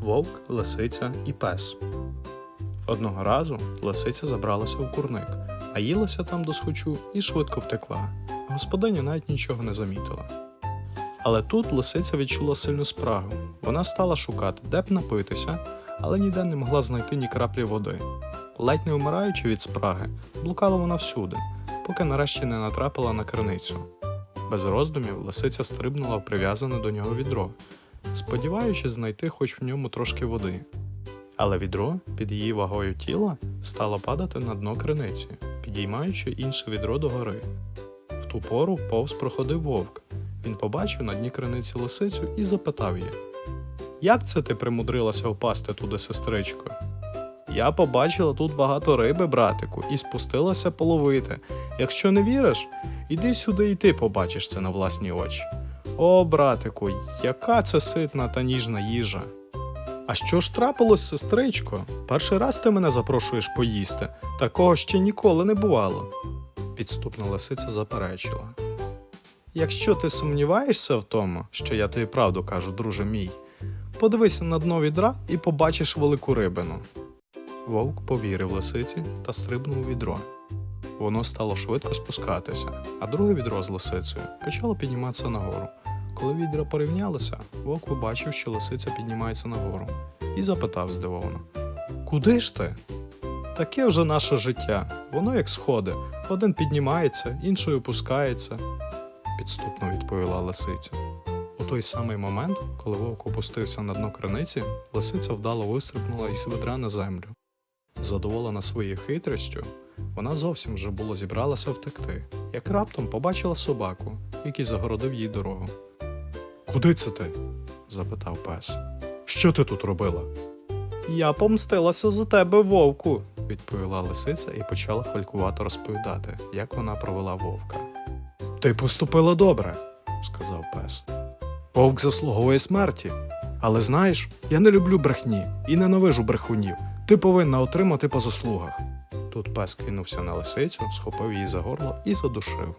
вовк, лисиця і пес. Одного разу лисиця забралася в курник, а їлася там до схочу і швидко втекла. Господиня навіть нічого не замітила. Але тут лисиця відчула сильну спрагу. Вона стала шукати, де б напитися, але ніде не могла знайти ні краплі води. Ледь не вмираючи від спраги, блукала вона всюди, поки нарешті не натрапила на криницю. Без роздумів лисиця стрибнула в прив'язане до нього відро, сподіваючись знайти хоч в ньому трошки води. Але відро під її вагою тіла стало падати на дно криниці, підіймаючи інше відро догори. В ту пору повз проходив вовк. Він побачив на дні криниці лисицю і запитав її: Як це ти примудрилася впасти туди, сестричко? Я побачила тут багато риби, братику, і спустилася половити. Якщо не віриш, іди сюди і ти побачиш це на власні очі. О, братику, яка це ситна та ніжна їжа. А що ж трапилось, сестричко? Перший раз ти мене запрошуєш поїсти. Такого ще ніколи не бувало. Підступна лисиця заперечила. Якщо ти сумніваєшся в тому, що я тобі правду кажу, друже мій, подивися на дно відра і побачиш велику рибину. Вовк повірив лисиці та стрибнув у відро. Воно стало швидко спускатися, а друге відро з лисицею почало підніматися нагору. Коли відра порівнялися, вовк побачив, що лисиця піднімається нагору, і запитав здивовано: Куди ж ти? Таке вже наше життя, воно як сходи. Один піднімається, інший опускається, підступно відповіла лисиця. У той самий момент, коли вовк опустився на дно криниці, лисиця вдало вистрибнула із ведра на землю. Задоволена своєю хитрістю, вона зовсім вже було зібралася втекти, як раптом побачила собаку, який загородив їй дорогу. Куди це ти? запитав пес. Що ти тут робила? Я помстилася за тебе, вовку, відповіла лисиця і почала хвалькувато розповідати, як вона провела вовка. Ти поступила добре, сказав пес. Вовк заслуговує смерті. Але знаєш, я не люблю брехні і ненавижу брехунів. Ти повинна отримати по заслугах. Тут пес кинувся на лисицю, схопив її за горло і задушив.